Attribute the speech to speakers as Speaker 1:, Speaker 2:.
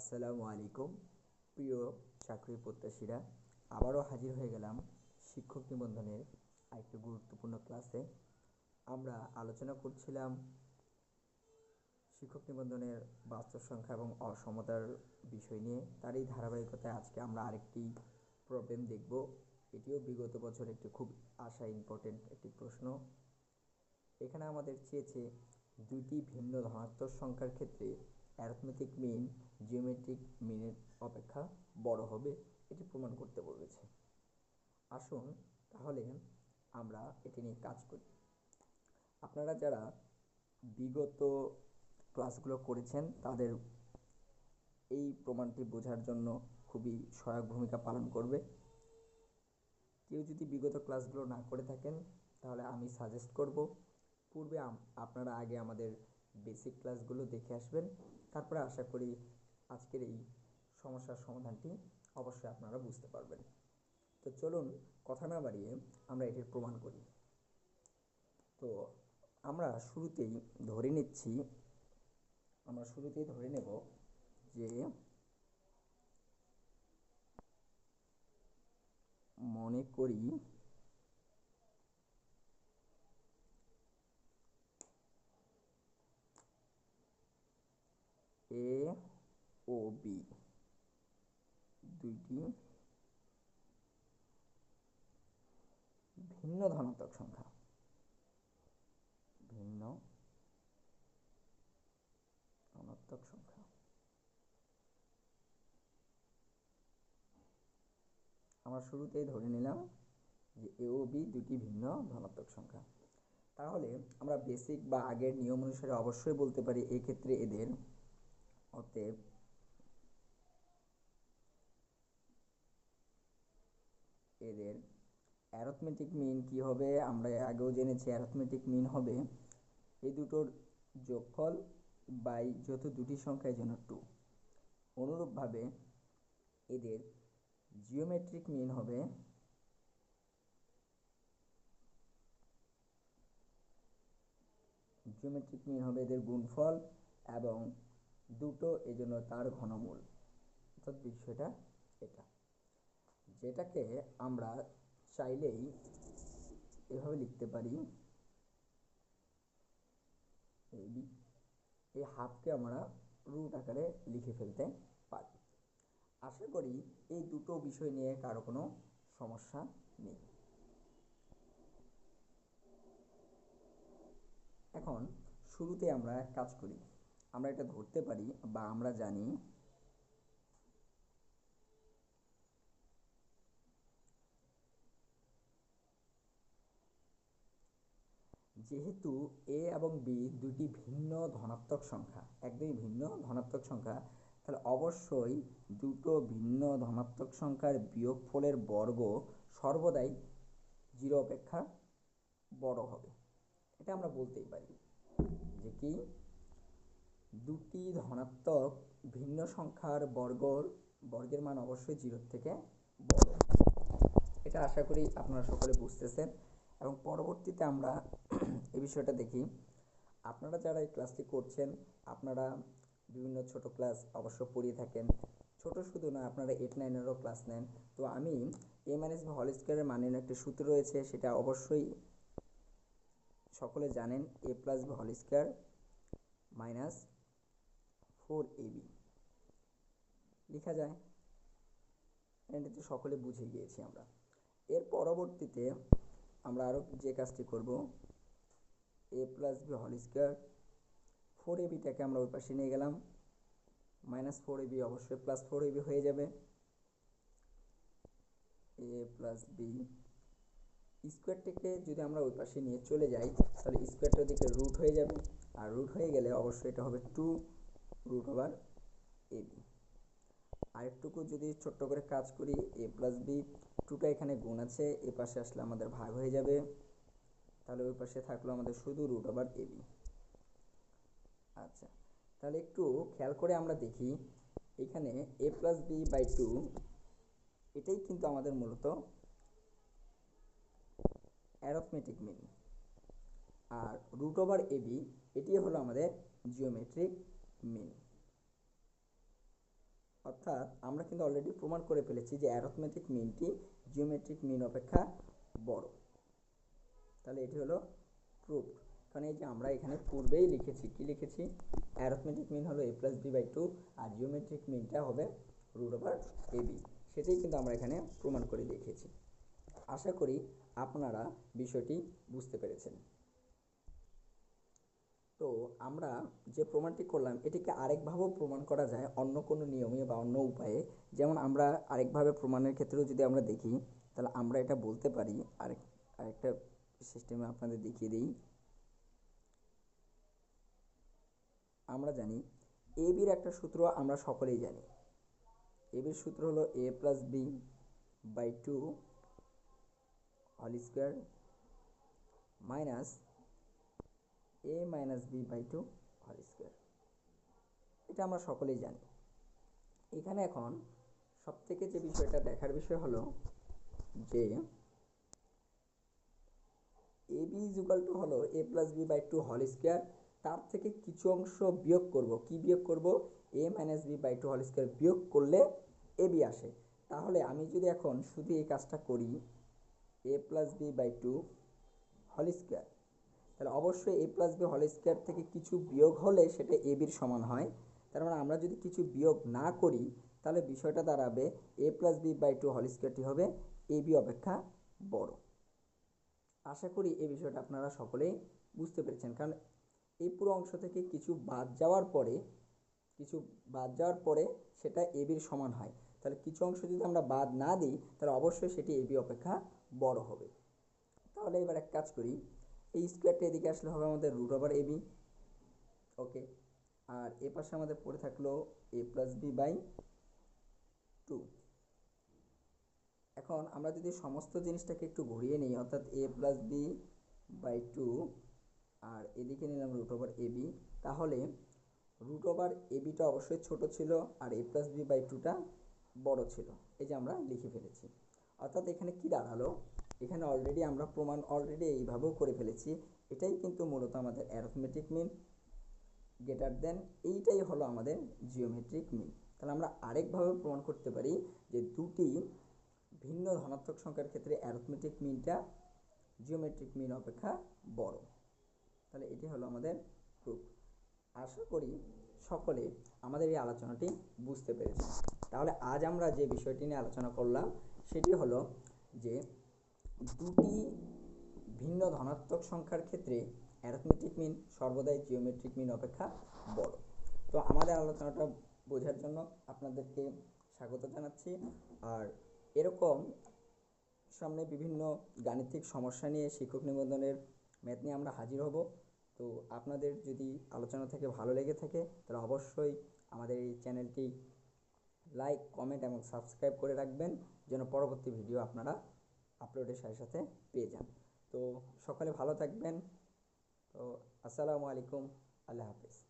Speaker 1: আসসালামু আলাইকুম। প্রিয় চাকরি প্রত্যাশীরা, আবারও হাজির হয়ে গেলাম শিক্ষক নিবন্ধনের আরেকটি গুরুত্বপূর্ণ ক্লাসে। আমরা আলোচনা করছিলাম শিক্ষক নিবন্ধনের বাস্তব সংখ্যা এবং অসমতার বিষয় নিয়ে। তারই ধারাবাহিকতায় আজকে আমরা আরেকটি প্রবলেম দেখব। এটিও বিগত বছর একটি খুব আশা ইম্পর্টেন্ট একটি প্রশ্ন। এখানে আমাদের চেয়েছে দুটি ভিন্ন ধনাত্মক সংখ্যার ক্ষেত্রে অ্যারথমেটিক মিন জিওমেট্রিক মিনের অপেক্ষা বড় হবে, এটি প্রমাণ করতে বলেছে। আসুন তাহলে আমরা এটি নিয়ে কাজ করি। আপনারা যারা বিগত ক্লাসগুলো করেছেন, তাদের এই প্রমাণটি বোঝার জন্য খুবই সহায়ক ভূমিকা পালন করবে। কেউ যদি বিগত ক্লাসগুলো না করে থাকেন, তাহলে আমি সাজেস্ট করব, পূর্বে আপনারা আগে আমাদের বেসিক ক্লাসগুলো দেখে আসবেন। তারপরে আশা করি আজকের এই সমস্যার সমাধানটি অবশ্যই আপনারা বুঝতে পারবেন। তো চলুন কথা না বাড়িয়ে আমরা এটির প্রমাণ করি। তো আমরা শুরুতেই ধরে নিচ্ছি, আমরা শুরুতেই ধরে নেব যে মনে করি এ ও বি দুইটি ভিন্ন ধনাত্মক সংখ্যা। ভিন্ন ধনাত্মক সংখ্যা। আমরা শুরুতেই ধরে নিলাম যে এ ও বি দুটি ভিন্ন ধনাত্মক সংখ্যা। তাহলে আমরা বেসিক বা আগের নিয়ম অনুসারে অবশ্যই বলতে পারি এক্ষেত্রে এদের অতএব এদের অ্যারথমেটিক মিন কি হবে? আমরা আগেও জেনেছি অ্যারথমেটিক মিন হবে। এই দুটোর যোগফল বাই যত দুটি সংখ্যায় জন্য টু অনুরূপভাবে এদের জিওমেট্রিক মিন হবে জিওমেট্রিক মিন হবে এদের গুণফল এবং দুটো এজন্য তার ঘনমূল। অর্থাৎ বিষয়টা এটা। যেটাকে আমরা চাইলেই এভাবে লিখতে পারি। এই হাফকে আমরা রুট আকারে লিখে ফেলতে পারি। আশা করি এই দুটো বিষয় নিয়ে কারও কোনো সমস্যা নেই। এখন শুরুতে আমরা কাজ করি। আমরা এটা ধরতে পারি বা আমরা জানি যেহেতু এ এবং বি দুটি ভিন্ন ধনাত্মক সংখ্যা, একদমই ভিন্ন ধনাত্মক সংখ্যা, তাহলে অবশ্যই দুটো ভিন্ন ধনাত্মক সংখ্যার বিয়োগফলের বর্গ সর্বদাই জিরো অপেক্ষা বড় হবে। এটা আমরা বলতেই পারি যে কি? দুটি ধনাত্মক ভিন্ন সংখ্যার বর্গর, বর্গের মান অবশ্যই জিরোর থেকে বড়। এটা আশা করি আপনারা সকলে বুঝতেছেন। এবং পরবর্তীতে আমরা এই বিষয়টা দেখি। আপনারা যারা এই ক্লাসটি করছেন, আপনারা বিভিন্ন ছোট ক্লাস অবশ্য পড়িয়ে থাকেন। ছোট শুধু না আপনারা এইট নাইনেরও ক্লাস নেন। তো আমি এ মাইনাস বা হল স্কোয়ারের মানের একটি সূত্র রয়েছে, সেটা অবশ্যই সকলে জানেন এ প্লাস বি হল স্কোয়ার মাইনাস ফোর এবি লেখা যায়। এটা তো সকলে বুঝে গিয়েছি আমরা। এর পরবর্তীতে আমরা আরও যে কাজটি করব এ প্লাস বি হল স্কোয়ার ফোর এবিটাকে আমরা ওই পাশে নিয়ে গেলাম। মাইনাস ফোর এবি অবশ্যই প্লাস ফোর এবি হয়ে যাবে। এ প্লাস বি স্কোয়ারটিকে যদি আমরা ওই পাশে নিয়ে চলে যাই, তাহলে স্কোয়ারটার দিকে রুট হয়ে যাবে। আর রুট হয়ে গেলে অবশ্যই এটা হবে two root over A B আরেকটুকু যদি ছোট্ট করে কাজ করি এ প্লাস বি টুটা এখানে গুণ আছে, এ পাশে আসলে আমাদের ভাগ হয়ে যাবে। তাহলে ওই পাশে থাকল আমাদের শুধু রুট ওভার এ বি আচ্ছা তাহলে একটু খেয়াল করে আমরা দেখি, এখানে A plus B by two এটাই কিন্তু আমাদের মূলত অ্যারথমেটিক মিন আর রুট ওভার এবি এটি হলো আমাদের জিওমেট্রিক মিন অর্থাৎ আমরা কিন্তু অলরেডি প্রমাণ করে ফেলেছি যে অ্যারথমেটিক মিনটি জিওমেট্রিক মিন অপেক্ষা বড়। তাহলে এটি হলো প্রুফ কারণ এই যে আমরা এখানে পূর্বেই লিখেছি, কি লিখেছি? অ্যারথমেটিক মিন হলো A plus B by two R geometric মিনটা হবে রুট ওভার এ বি সেটাই কিন্তু আমরা এখানে প্রমাণ করে দেখিয়েছি। আশা করি আপনারা বিষয়টি বুঝতে পেরেছেন। তো আমরা যে প্রমাণটি করলাম, এটিকে আরেকভাবেও প্রমাণ করা যায় অন্য কোনো নিয়মে বা অন্য উপায়ে। যেমন আমরা আরেকভাবে প্রমাণের ক্ষেত্রেও যদি আমরা দেখি, তাহলে আমরা এটা বলতে পারি, আরেক, আরেকটা সিস্টেমে আপনাদের দেখিয়ে দিই। আমরা জানি এ বির একটা সূত্র আমরা সকলেই জানি। এ বির সূত্র হলো A plus B by two all square minus A minus B by two whole square এটা আমরা সকলেই জানি। এখানে এখন সবথেকে যে বিষয়টা দেখার বিষয় হলো যে বি ইজুকাল টু হলো A plus B by two whole square তার থেকে কিছু অংশ বিয়োগ করব। কি বিয়োগ করব? A minus B by two whole square বিয়োগ করলে এ বি আসে। তাহলে আমি যদি এখন শুধু এই কাজটা করি A plus B by two whole square তাহলে অবশ্যই A plus B whole square থেকে কিছু বিয়োগ হলে সেটা এ বির সমান হয়। তার মানে আমরা যদি কিছু বিয়োগ না করি, তাহলে বিষয়টা দাঁড়াবে A plus B by two whole স্কোয়ারটি হবে এ বি অপেক্ষা বড়। আশা করি এই বিষয়টা আপনারা সকলেই বুঝতে পেরেছেন। কারণ এই পুরো অংশ থেকে কিছু বাদ যাওয়ার পরে, কিছু বাদ যাওয়ার পরে সেটা এ বির সমান হয়। তাহলে কিছু অংশ যদি আমরা বাদ না দিই, তাহলে অবশ্যই সেটি এ বি অপেক্ষা বড় হবে। তাহলে এবার এক কাজ করি, এই স্কোয়ারটা এদিকে আসলে হবে আমাদের root over A B okay আর এ পাশে আমাদের পড়ে থাকল A plus B by two এখন আমরা যদি সমস্ত জিনিসটাকে একটু ঘুরিয়ে নিই, অর্থাৎ A plus B by two আর এদিকে নিলাম রুট ওভার এ বি তাহলে রুট ওভার এ বিটা অবশ্যই ছোট ছিল আর এ প্লাস বি বাই টুটা বড় ছিল। এই যে আমরা লিখে ফেলেছি। অর্থাৎ এখানে কি দাঁড়াল? এখানে অলরেডি আমরা প্রমাণ অলরেডি এইভাবেও করে ফেলেছি। এটাই কিন্তু মূলত আমাদের অ্যারথমেটিক মিন গ্রেটার দেন এইটাই হলো আমাদের জিওমেট্রিক মিন তাহলে আমরা আরেকভাবে প্রমাণ করতে পারি যে দুটি ভিন্ন ধনাত্মক সংখ্যার ক্ষেত্রে অ্যারথমেটিক মিনটা জিওমেট্রিক মিন অপেক্ষা বড়। তাহলে এটি হলো আমাদের প্রুফ আশা করি সকলে আমাদের এই আলোচনাটি বুঝতে পেরেছে। তাহলে আজ আমরা যে বিষয়টি নিয়ে আলোচনা করলাম, সেটি হলো যে দুটি ভিন্ন ধনাত্মক সংখ্যার ক্ষেত্রে অ্যারথমেটিক মিন সর্বদাই জিওমেট্রিক মিন অপেক্ষা বড়। তো আমাদের আলোচনাটা বোঝার জন্য আপনাদেরকে স্বাগত জানাচ্ছি। আর এরকম সামনে বিভিন্ন গাণিতিক সমস্যা নিয়ে শিক্ষক নিবন্ধনের ম্যাথ নিয়ে আমরা হাজির হব। তো আপনাদের যদি আলোচনা থেকে ভালো লেগে থাকে, তাহলে অবশ্যই আমাদের এই চ্যানেলটি লাইক, কমেন্ট এবং সাবস্ক্রাইব করে রাখবেন, যেন পরবর্তী ভিডিও আপনারা আপলোডের সাথে সাথে পেয়ে যান। তো সকালে ভালো থাকবেন। তো আসসালামু আলাইকুম, আল্লাহ হাফিজ।